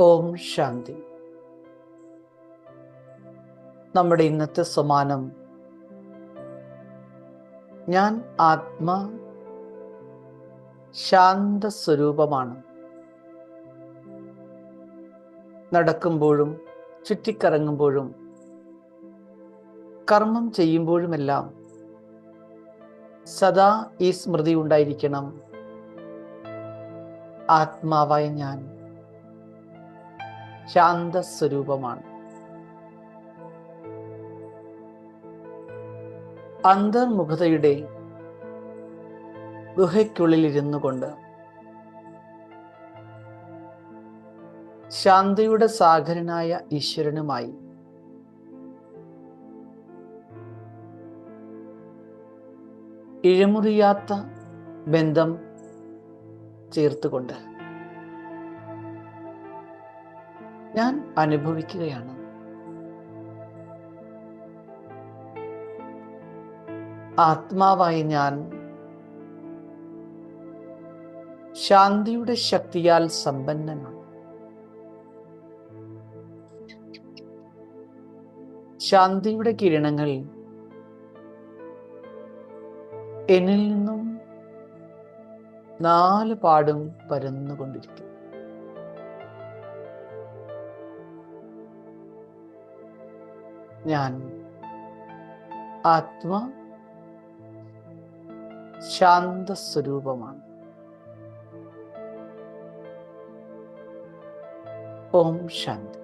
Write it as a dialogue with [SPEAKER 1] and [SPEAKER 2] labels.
[SPEAKER 1] ഓം ശാന്തി. നമ്മുടെ ഇന്നത്തെ സമാനം ഞാൻ ആത്മ ശാന്ത സ്വരൂപമാണ് നടക്കുമ്പോഴും ചുറ്റിക്കറങ്ങുമ്പോഴും കർമ്മം ചെയ്യുമ്പോഴുമെല്ലാം സദാ ഈ സ്മൃതി ഉണ്ടായിരിക്കണം. ആത്മാവായ ഞാൻ. ശാന്തസ്വരൂപമാണ്. അന്തർമുഖതയുടെ ഗുഹയ്ക്കുള്ളിലിരുന്നു കൊണ്ട് ശാന്തിയുടെ സാഗരനായ ഈശ്വരനുമായി ഇഴമുറിയാത്ത ബന്ധം ചേർത്തുകൊണ്ട് ഞാൻ അനുഭവിക്കുകയാണ്. ആത്മാവായി ഞാൻ ശാന്തിയുടെ ശക്തിയാൽ സമ്പന്നനാണ്. ശാന്തിയുടെ കിരണങ്ങൾ എന്നിൽ നിന്നും നാല് പാടും പരന്നുകൊണ്ടിരിക്കും. ഞാൻ ആത്മ ശാന്ത സ്വരൂപമാണ് ഓം ശാന്തി.